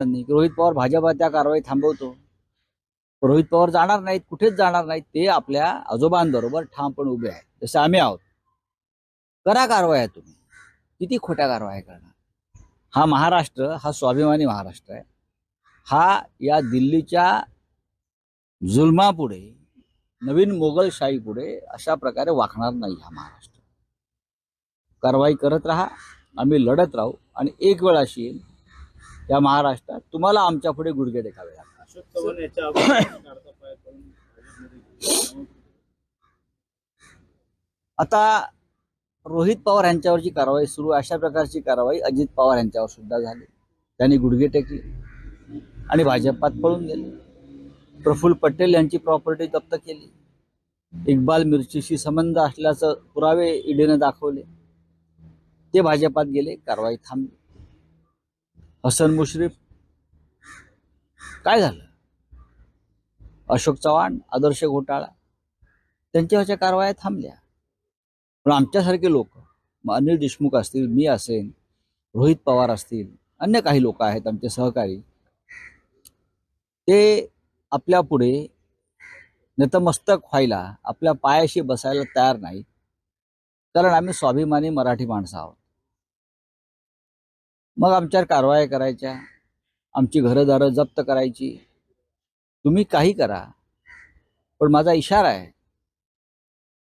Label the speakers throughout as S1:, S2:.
S1: रोहित पवार भाजपा त्या कारवाई थांबवतो. रोहित पवार जाणार नाहीत कुठेच जाणार नाहीत ते आपल्या आजोबांबरोबर ठामपणे उभे आहेत. जसे आम्ही आहोत. करा कारवाया तुम्ही. किती खोट्या कारवाया करणार? हा महाराष्ट्र हा स्वाभिमानी महाराष्ट्र आहे. हा या दिल्लीच्या जुलमापुढे नवीन मोगलशाहीपुढे अशा प्रकारे वाकणार नाही हा महाराष्ट्र. कारवाई करत राहा. आम्ही लढत राहू. आणि एक वेळ अशी येईल या महाराष्ट्रात तुम्हाला आमच्या पुढे गुडघे टेकावे लागतात
S2: गेले.
S1: आता रोहित पवार यांच्यावरची कारवाई सुरू. अशा प्रकारची कारवाई अजित पवार यांच्यावर सुद्धा झाली त्यांनी गुडघे टेकले आणि भाजपात पळून गेले प्रफुल्ल पटेल यांची प्रॉपर्टी जप्त केली इक्बाल मिरचीशी संबंध असल्याचं पुरावे ईडीनं दाखवले ते भाजपात गेले कारवाई थांबली हसन मुश्रीफ. काय झालं? अशोक चव्हाण आदर्श घोटाळा त्यांच्यावरच्या कारवाया थांबल्या. पण आमच्यासारखे लोक मग अनिल देशमुख असतील मी असेन रोहित पवार असतील अन्य काही लोक आहेत आमचे सहकारी ते आपल्या पुढे नतमस्तक व्हायला आपल्या पायाशी बसायला तयार नाही कारण आम्ही स्वाभिमानी मराठी माणसं आहोत. मग आमच्यावर कारवाया करायच्या. आमची घरंदारं जप्त करायची. तुम्ही काही करा. पण माझा इशारा आहे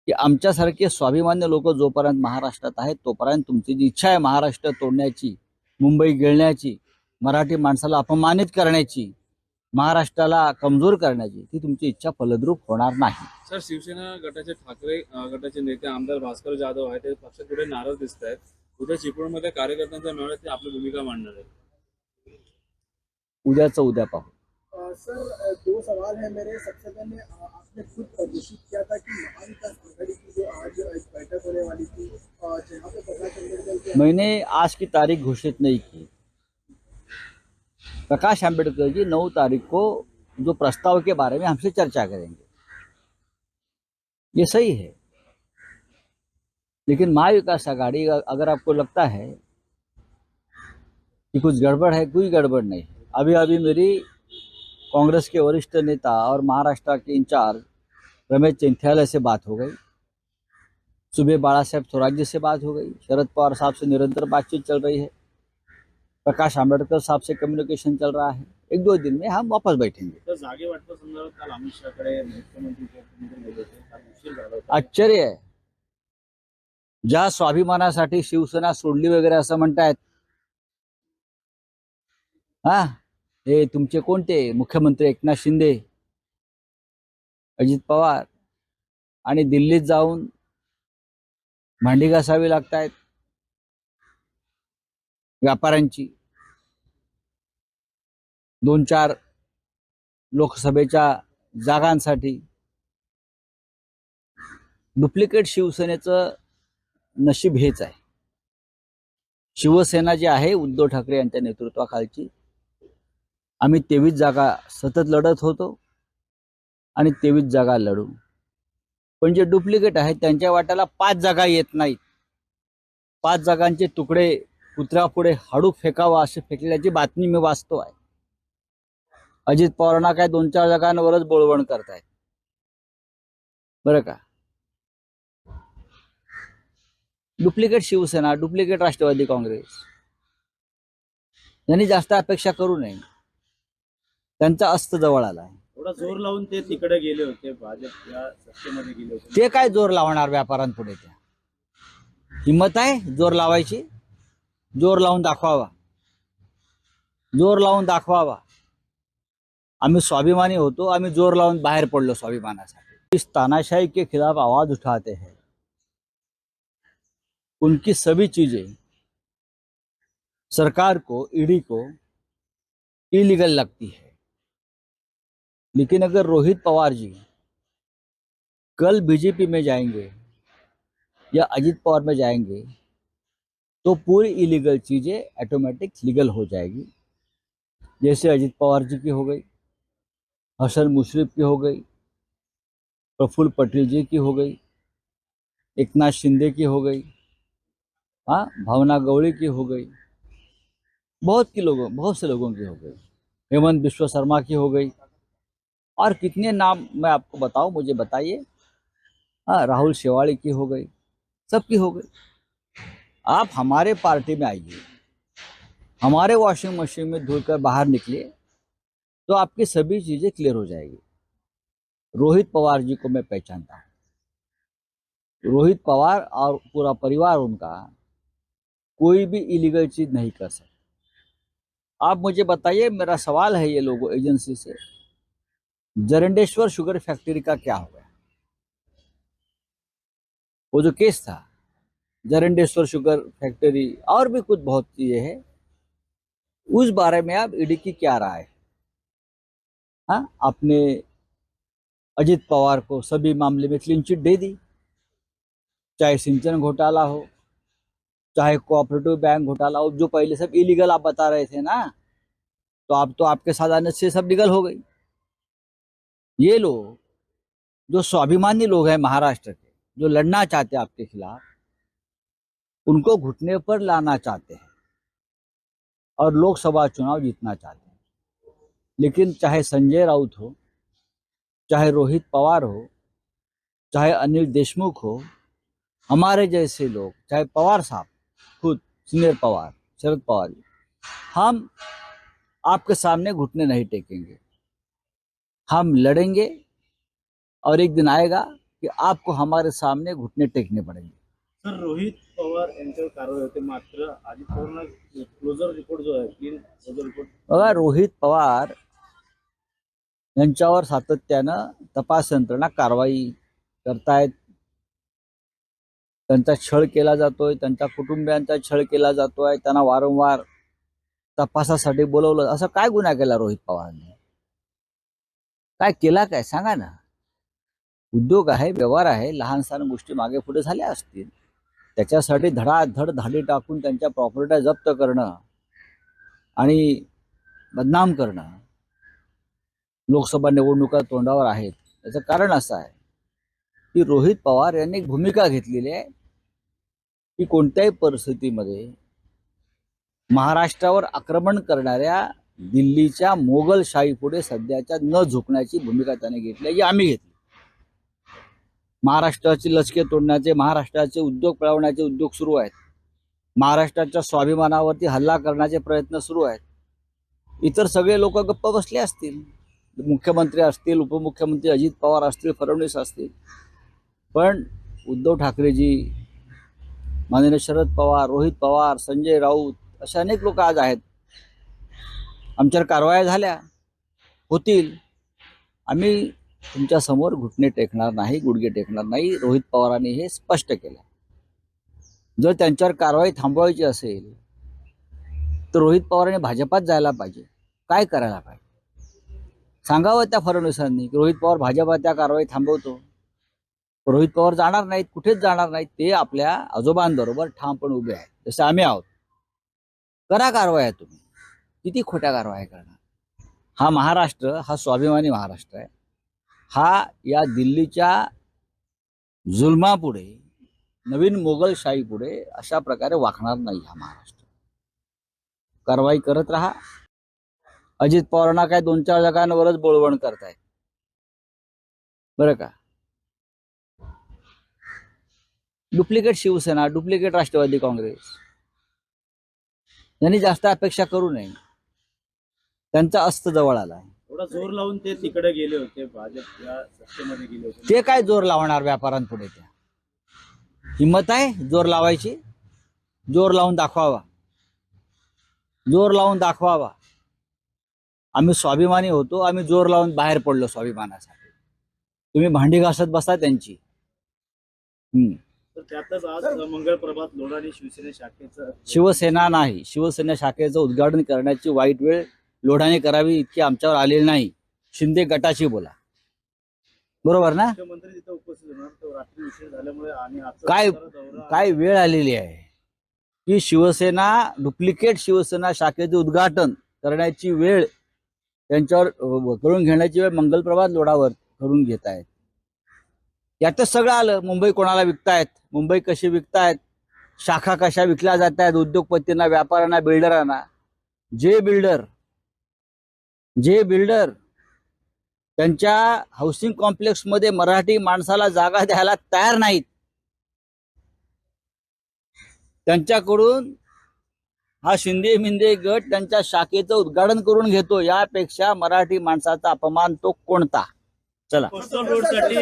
S1: की आमच्यासारखे स्वाभिमान्य लोक जोपर्यंत महाराष्ट्रात आहेत तोपर्यंत तुमची जी इच्छा आहे महाराष्ट्र तोडण्याची मुंबई गिळण्याची मराठी माणसाला अपमानित करण्याची महाराष्ट्राला कमजोर करण्याची ती तुमची इच्छा फलद्रूप होणार नाही.
S2: सर शिवसेना गटाचे ठाकरे गटाचे नेते आमदार भास्कर जाधव आहेत. ते पक्षापुढे नाराज दिसत आहेत उद्या चिपळूणमध्ये कार्यकर्त्यांचा मेळाव्यात ते आपली भूमिका मांडणार आहेत.
S1: उद्याचं उद्या पाहू.
S3: अ, सर दो सवाल है मेरे सबसे पहले अ, आपने खुद घोषित किया था कि महाविकास आघाड़ी की जो आज एक बैठक होने वाली थी अ, जहाँ पे प्रकाश अम्बेडकर के
S1: मैंने आज की तारीख घोषित नहीं की। प्रकाश आंबेडकर जी नौ तारीख को जो प्रस्ताव के बारे में हमसे चर्चा करेंगे। ये सही है। लेकिन महाविकास आघाड़ी अगर आपको लगता है कि कुछ गड़बड़ है कोई गड़बड़ नहीं अभी अभी मेरी कांग्रेस के वरिष्ठ नेता और महाराष्ट्र के इंचार्ज रमेश चिंथियाला से बात हो गई। सुबह बाला साहेब स्वराज्य से बात हो गई। शरद पवार साहब से निरंतर बातचीत चल रही है। प्रकाश आंबेडकर साहब से कम्युनिकेशन चल रहा है। एक दो दिन में हम वापस बैठेंगे।
S2: होता
S1: आश्चर्य आहे ज्या स्वाभिमानासाठी शिवसेना सोडली वगैरे असं म्हणतायत. हा? हे तुमचे कोणते? मुख्यमंत्री एकनाथ शिंदे अजित पवार आणि दिल्लीत जाऊन भांडी घासावी लागतायत व्यापाऱ्यांची. दोन चार लोकसभेच्या जागांसाठी. डुप्लिकेट शिवसेनेचं नशीब हेच आहे. शिवसेना जी आहे उद्धव ठाकरे यांच्या नेतृत्वाखालची आम्ही तेवीस जागा सतत लढत होतो आणि तेवीस जागा लढू. पण जे डुप्लिकेट आहेत त्यांच्या वाट्याला पाच जागा येत नाहीत. पाच जागांचे तुकडे कुत्र्यापुढे हाडू फेकावा असे फेकल्याची बातमी मी वाचतो आहे. अजित पवारांना काय दोन चार जागांवरच बोळवण करतायत. बरं का? Duplicate Shiv Sena duplicate Rashtrawadi Congress. यांनी जास्त अपेक्षा करू नये. त्यांचा अस्त जवळ आला आहे
S2: थोडा जोर लावून ते तिकडे गेले होते भाजप या सत्तेमध्ये गेले होते.
S1: ते काय जोर लावणार व्यापाऱ्यांपुढे त्या? हिंमत आहे जोर लावायची? जोर लावून दाखवावा. जोर लावून दाखवावा. आम्ही स्वाभिमानी होतो आम्ही जोर लावून बाहेर पडलो स्वाभिमानासाठी. इस तानाशाही के खिलाफ आवाज उठाते हैं. उनकी सभी चीज़ें सरकार को ईडी को इलीगल लगती है। लेकिन अगर रोहित पवार जी कल बीजेपी में जाएँगे या अजीत पवार में जाएँगे तो पूरी इलीगल चीज़ें ऑटोमेटिक लीगल हो जाएगी। जैसे अजित पवार जी की हो गई, हसन मुशरफ की हो गई, प्रफुल्ल पटेल जी की हो गई, एकनाथ शिंदे की हो गई हाँ भावना गौड़ी की हो गई। बहुत की लोगों, बहुत से लोगों की हो गई। हेमंत विश्व शर्मा की हो गई। और कितने नाम मैं आपको बताऊँ, मुझे बताइए। हाँ राहुल शेवाड़ी की हो गई। सबकी हो गई। आप हमारे पार्टी में आइए। हमारे वॉशिंग मशीन में धुलकर बाहर निकलिए तो आपकी सभी चीज़ें क्लियर हो जाएगी। रोहित पवार जी को मैं पहचानता हूँ। रोहित पवार और पूरा परिवार उनका कोई भी इलीगल चीज़ नहीं कर सकता। आप मुझे बताइए, मेरा सवाल है ये लोगों एजेंसी से। जरंडेश्वर शुगर फैक्ट्री का क्या हो गया वो जो केस था, जरंडेश्वर शुगर फैक्ट्री और भी कुछ बहुत चीज़ें हैं। उस बारे में आप ईडी की क्या राय है? हाँ आपने अजित पवार को सभी मामले में क्लीन चिट दे दी। चाहे सिंचन घोटाला हो चाहे कोऑपरेटिव बैंक घोटाला हो, जो पहले सब इलीगल आप बता रहे थे ना तो आप तो आपके साथ आने से सब लीगल हो गई। ये लोग, जो स्वाभिमानी लोग हैं महाराष्ट्र के, जो लड़ना चाहते हैं आपके खिलाफ, उनको घुटने पर लाना चाहते हैं और लोकसभा चुनाव जीतना चाहते हैं। लेकिन चाहे संजय राउत हो, चाहे रोहित पवार हो, चाहे अनिल देशमुख हो, हमारे जैसे लोग, चाहे पवार साहब खुद सीनियर पवार शरद पवार जी। हम आपके सामने घुटने नहीं टेकेंगे। हम लड़ेंगे और एक दिन आएगा कि आपको हमारे सामने घुटने टेकने पड़ेंगे।
S4: सर रोहित पवार यांच्यावर कारवाई होते मात्र अजित पवारांना क्लोजर रिपोर्ट जो आहे क्लीन क्लोजर रिपोर्ट
S1: बघा रोहित पवार यांच्यावर सातत्यानं तपास यंत्रणा कारवाई करतायत. त्यांचा छळ केला जातोय त्यांच्या कुटुंबियांचा छळ केला जातोय त्यांना वारंवार तपासासाठी बोलवलं. असं काय गुन्हा केला रोहित पवारांनी? काय केला काय? सांगा ना. उद्योग आहे व्यवहार आहे लहान सहान गोष्टी मागे पुढे झाल्या असतील. त्याच्यासाठी धडाधड धाडी टाकून त्यांच्या प्रॉपर्ट्या जप्त करणं आणि बदनाम करणं. लोकसभा निवडणुका तोंडावर आहेत. याचं कारण असं आहे. की रोहित पवार यांनी एक भूमिका घेतलेली आहे की कोणत्याही परिस्थितीमध्ये महाराष्ट्रावर आक्रमण करणाऱ्या दिल्लीच्या मोगलशाहीपुढे सध्याच्या न झुकण्याची भूमिका त्याने घेतली आहे, जी आम्ही घेतली. महाराष्ट्राची लचके तोडण्याचे महाराष्ट्राचे उद्योग पळवण्याचे उद्योग सुरू आहेत. महाराष्ट्राच्या स्वाभिमानावरती हल्ला करण्याचे प्रयत्न सुरू आहेत. इतर सगळे लोक गप्प बसले असतील. मुख्यमंत्री असतील उपमुख्यमंत्री अजित पवार असतील फडणवीस असतील. पण उद्धव ठाकरेजी माननीय शरद पवार रोहित पवार संजय राऊत असे अनेक लोक आज आहेत. आमच्यावर कारवाया झाल्या होतील. आम्ही तुमच्यासमोर घुटणे टेकणार नाही गुडघे टेकणार नाही रोहित पवारांनी हे स्पष्ट केलं. जर त्यांच्यावर कारवाई थांबवायची असेल तर रोहित पवारांनी भाजपात जायला पाहिजे. काय करायला पाहिजे? सांगावं त्या फडणवीसांनी की रोहित पवार भाजपा त्या कारवाई थांबवतो. रोहित पवार जाणार नाहीत कुठेच जाणार नाहीत ते आपल्या आजोबांबरोबर ठामपणे उभे आहेत. जसे आम्ही आहोत. करा कारवाया तुम्ही. किती खोट्या कारवाया करणार? हा महाराष्ट्र हा स्वाभिमानी महाराष्ट्र आहे. हा या दिल्लीच्या जुलमापुढे नवीन मोगलशाहीपुढे अशा प्रकारे वाकणार नाही हा महाराष्ट्र. कारवाई करत राहा. अजित पवारांना काय दोन चार जागांवरच बोळवण करतायत बरं का? Duplicate Shiv Sena duplicate Rashtrawadi Congress. यांनी जास्त अपेक्षा करू नये. त्यांचा अस्त जवळ आला
S4: जोर लावून ते तिकडे गेले होते भाजप या सत्तेमध्ये गेले होते.
S1: ते काय जोर लावणार व्यापाऱ्यांपुढे त्या? हिंमत आहे जोर लावायची? जोर लावून दाखवावा. जोर लावून दाखवावा. आम्ही स्वाभिमानी होतो आम्ही जोर लावून बाहेर पडलो स्वाभिमानासाठी. तुम्ही भांडी घासत बसा त्यांची. हम्म.
S4: तर त्यातच आज मंगळ प्रभात लोढाणी शिवसेना शाखेचं
S1: शिवसेना नाही. शिवसेना शाखेचं उद्घाटन करण्याची वाईट वेळ लोढाने करावी इतकी आमच्यावर आलेली नाही. शिंदे गटाची बोला. बरोबर ना?
S4: मुख्यमंत्री तिथे उपस्थित होणार तो रात्री उशीर झाल्यामुळे आणि आजचा
S1: काय
S4: दौरा
S1: काय वेळ आलेली आहे? की शिवसेना डुप्लिकेट शिवसेना शाखेचे उद्घाटन करण्याची वेळ त्यांच्यावर अ, करून घेण्याची वेळ मंगलप्रभात लोढावर करून घेत आहेत. यातच सगळं आलं. मुंबई कोणाला विकतायत? मुंबई कशी विकतायत? शाखा कशा विकल्या जात आहेत उद्योगपतींना व्यापाऱ्यांना बिल्डरांना? जे बिल्डर जे बिल्डर त्यांच्या हाऊसिंग कॉम्प्लेक्समध्ये मराठी माणसाला जागा द्यायला तयार नाहीत त्यांच्याकडून हा शिंदे मिंदे गट त्यांच्या शाखेचं उद्घाटन करून घेतो. यापेक्षा मराठी माणसाचा अपमान तो कोणता? चला।
S4: कोस्टल रोड साठी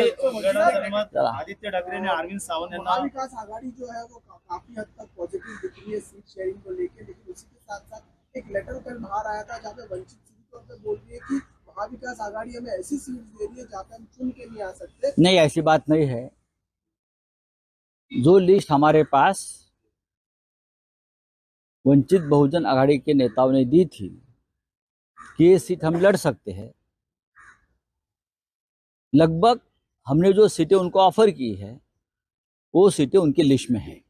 S4: आदित्य ठाकरे आणि अरविंद सावंत यांना
S3: महाविकास आघाड़ी जो है वो काफ़ी हद तक पॉजिटिव दिख रही है सीट शेयरिंग को लेके लेकिन उसी के साथ साथ एक लेटर कल बाहर आया था जहाँ पे वंचित सीधी तौर पे बोल रही है कि महाविकास आघाड़ी हमें ऐसी सीट दे रही है जहाँ पे हम चुन के नहीं आ सकते।
S1: नहीं ऐसी बात नहीं है। जो लिस्ट हमारे पास वंचित बहुजन आघाड़ी के नेताओं ने दी थी कि ये सीट हम लड़ सकते हैं। लगभग हमने जो सीटें उनको ऑफ़र की है, वो सीटें उनकी लिस्ट में हैं।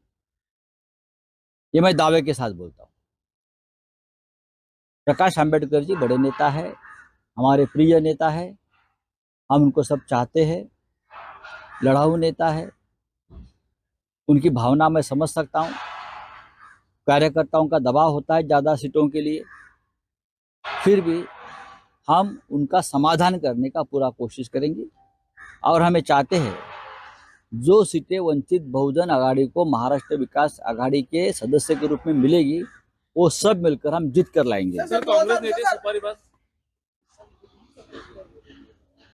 S1: ये मैं दावे के साथ बोलता हूँ। प्रकाश आंबेडकर जी बड़े नेता है, हमारे प्रिय नेता है, हम उनको सब चाहते हैं, लड़ाऊ नेता है। उनकी भावना मैं समझ सकता हूँ। कार्यकर्ताओं का दबाव होता है ज़्यादा सीटों के लिए। फिर भी हम उनका समाधान करने का पूरा कोशिश करेंगे। और हमें चाहते हैं, जो सीटें वंचित बहुजन आघाड़ी को महाराष्ट्र विकास आघाड़ी के सदस्य के रूप में मिलेगी, वो सब मिलकर हम जीत कर लाएँगे।
S2: सर